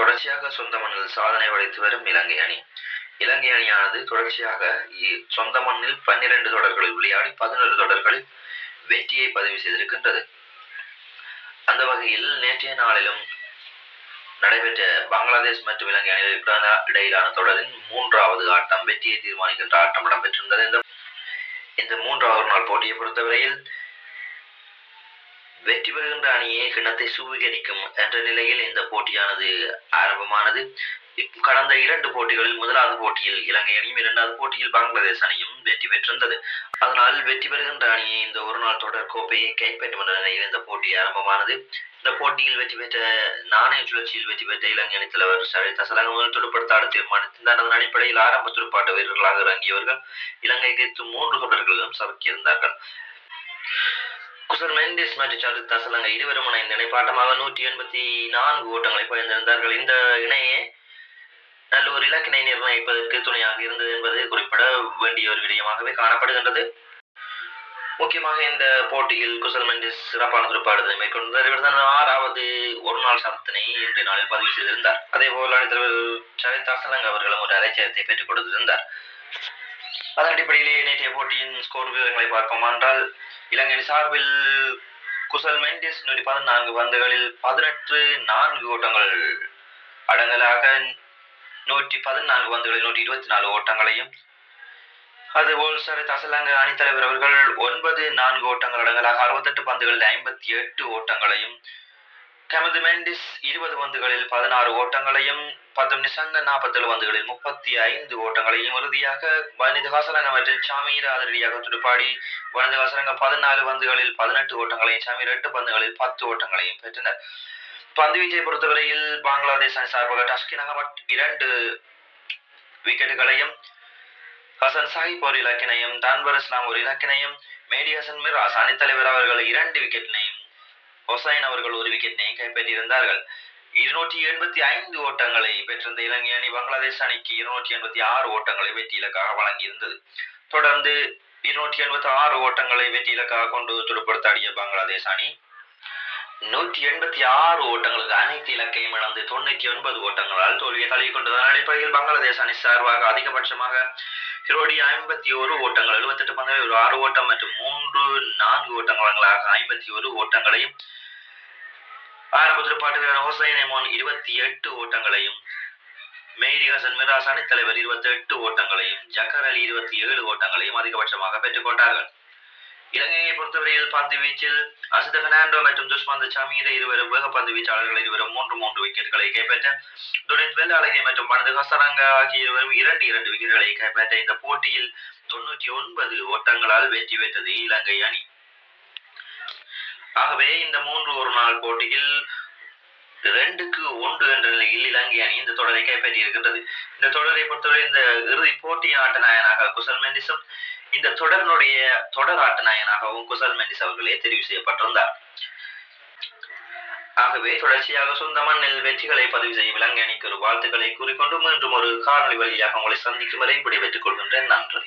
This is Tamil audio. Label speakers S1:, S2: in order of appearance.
S1: தொடர்ச்சியாக சொந்த மண்ணில் சாதனை வளைத்து வரும் இலங்கை அணி. இலங்கை அணியானது தொடர்ச்சியாக சொந்த மண்ணில் பன்னிரண்டு தொடர்களில் விளையாடி பதினொரு தொடர்களில் வெற்றியை பதிவு செய்திருக்கின்றது. அந்த வகையில் நேற்றைய நாளிலும் நடைபெற்ற பங்களாதேஷ் மற்றும் இலங்கை அணிகளுக்கு இடையிலான தொடரின் மூன்றாவது ஆட்டம் வெற்றியை தீர்மானிக்கின்ற ஆட்டம் இடம்பெற்றிருந்தது. இந்த மூன்றாவது நாள் போட்டியை பொறுத்தவரையில் வெற்றி பெறுகின்ற அணியே கிண்ணத்தை சுவீகரிக்கும் என்ற நிலையில் இந்த போட்டியானது ஆரம்பமானது. கடந்த இரண்டு போட்டிகளில் முதலாவது போட்டியில் இலங்கை அணியும் இரண்டாவது போட்டியில் பங்களாதேஷ் அணியும் வெற்றி பெற்றிருந்தது. அதனால் வெற்றி பெறுகின்ற அணியை இந்த ஒரு நாள் தொடர் கோப்பையை கைப்பற்றும் என்ற நிலையில் இந்த போட்டி ஆரம்பமானது. இந்த போட்டியில் வெற்றி பெற்ற நாணய சுழற்சியில் வெற்றி பெற்ற இலங்கை அணி தலைவர் சரித சலங்க முதல் துடுப்படுத்த ஆட தீர்மானித்திருந்தார் அதன் அடிப்படையில் ஆரம்ப துடுப்பாட்ட வீரர்களாக இறங்கியவர்கள் இலங்கைக்கு மூன்று தொடர்களிலும் சறுக்கியிருந்தார்கள். குசல் மெண்டிஸ் மற்றும் சரித் தசலங்க இருவருமான இந்த இணைப்பாட்டமாக நூற்றி எண்பத்தி நான்கு ஓட்டங்களை பயந்திருந்தார்கள் இந்த இணையே நல்ல ஒரு இலக்கினை நிர்ணயிப்பதற்கு துணையாக இருந்தது என்பது குறிப்பிட வேண்டிய ஒரு விடயமாகவே காணப்படுகின்றது. முக்கியமாக இந்த போட்டியில் குசல் மெண்டிஸ் சிறப்பான துடுப்பாடுதலை மேற்கொண்டார் இவர் தான் ஆறாவது ஒரு நாள் சதத்தினை இன்றைய நாளில் பதிவு செய்திருந்தார். அதே போல் அணித்தலைவர் சரத் தசலங்க அவர்களும் ஒரு அரைச்சயத்தை பெற்றுக் கொடுத்திருந்தார். அதன் அடிப்படையிலேயே நேற்றைய போட்டியின் ஸ்கோர் விவரங்களை பார்ப்போம் என்றால் இலங்கை சார்பில் குசல் மெண்டிஸ் நூற்றி பதினான்கு பந்துகளில் பதினெட்டு நான்கு ஓட்டங்கள். அடங்கலாக நூற்றி பதினான்கு பந்துகளில் நூற்றி இருபத்தி நாலு ஓட்டங்களையும். அதுபோல் சரி தசலங்க அணித்தலைவர் அவர்கள் ஒன்பது நான்கு ஓட்டங்கள் அடங்கலாக அறுபத்தெட்டு பந்துகளில் ஐம்பத்தி எட்டு ஓட்டங்களையும் கெமது மெண்டிஸ் இருபது பந்துகளில் பதினாறு ஓட்டங்களையும் பத்தும் நிசங்க நாற்பத்தேழு பந்துகளில் முப்பத்தி ஐந்து ஓட்டங்களையும் இறுதியாக வனித ஹாசரங்க மற்றும் சாமீர் அதிரடியாக துடுப்பாடி வனித ஹாசரங்க பதினாலு பந்துகளில் பதினெட்டு ஓட்டங்களையும் சாமீர் எட்டு பந்துகளில் பத்து ஓட்டங்களையும் பெற்றனர். பந்து வீச்சை பொறுத்தவரையில் பங்களாதேஷ் அணி சார்பாக டஸ்கின் அகமட் இரண்டு விக்கெட்டுகளையும் ஹசன் சாஹிப் ஒரு இலக்கினையும் தான்வர் இஸ்லாம் ஒரு இலக்கினையும் மேடி ஹசன் மிராஸ் அணித்தலைவர் அவர்கள் இரண்டு விக்கெட்டினையும் ஹொசைன் அவர்கள் ஒரு விக்கெட்டினையும் கைப்பற்றியிருந்தார்கள் இருநூற்றி எண்பத்தி ஐந்து ஓட்டங்களை பெற்றிருந்த இலங்கை அணி பங்களாதேஷ் அணிக்கு இருநூற்றி எண்பத்தி ஆறு ஓட்டங்களை வெற்றி இலக்காக வழங்கியிருந்தது. தொடர்ந்து இருநூற்றி எண்பத்தி ஆறு ஓட்டங்களை வெற்றி இலக்காக கொண்டு துடுப்படுத்தாடிய பங்களாதேஷ் அணி நூற்றி எண்பத்தி ஆறு ஓட்டங்களுக்கு அனைத்து இலக்கையும் இழந்து தொண்ணூற்றி ஒன்பது ஓட்டங்களால் தோல்வியை தழுவி கொண்டதன் அடிப்படையில் பங்களாதேஷ் அணி சார்பாக அதிகபட்சமாக ஹிரோடி ஐம்பத்தி ஒரு ஓட்டங்கள் எழுபத்தெட்டு பந்துகளில் ஒரு ஆறு ஓட்டம் மற்றும் மூன்று நான்கு ஓட்டங்களாக ஐம்பத்தி ஒரு ஓட்டங்களையும் ஆரம்ப துடுப்பாட்டு வீரர் எமோன் இருபத்தி எட்டு ஓட்டங்களையும் மெய்டி ஹசன் மிராஸ் அணித் தலைவர் இருபத்தி எட்டு ஓட்டங்களையும் ஜக்கர் அலி இருபத்தி ஏழு ஓட்டங்களையும் அதிகபட்சமாக பெற்றுக்கொண்டார்கள் இலங்கையை பொறுத்தவரையில் பந்து வீச்சில் அசித பெர்னாண்டோ மற்றும் துஷ்மந்த சமீர இருவரும் வேக பந்து வீச்சாளர்கள் இருவரும் மூன்று மூன்று விக்கெட்டுகளை கைப்பற்ற துரித் வெள்ளாளகை மற்றும் மனது ஹசரங்க ஆகிய இருவரும் இரண்டு இரண்டு விக்கெட்டுகளை கைப்பற்ற இந்த போட்டியில் தொண்ணூற்றி ஒன்பது ஓட்டங்களால் வெற்றி பெற்றது இலங்கை அணி. ஆகவே இந்த மூன்று ஒரு நாள் போட்டியில் ரெண்டுக்கு ஒன்று என்ற நிலையில் இலங்கை அணி இந்த தொடரை கைப்பற்றி இருக்கின்றது இந்த தொடரை பொறுத்தவரை இந்த இறுதி போட்டியின் ஆட்ட நாயனாக குசல் மெண்டிஸும் இந்த தொடரினுடைய தொடர் ஆட்ட நாயனாகவும் குசல் மெண்டிஸ் அவர்களே தெரிவு செய்யப்பட்டிருந்தார். ஆகவே தொடர்ச்சியாக சொந்த மண்ணில் வெற்றிகளை பதிவு செய்யும் இலங்கை அணிக்கு ஒரு வாழ்த்துக்களை கூறிக்கொண்டு மீண்டும் ஒரு காணொலி வழியாக உங்களை சந்திக்கும் வரை விடைபெற்றுக் கொள்கின்றேன். நன்றி.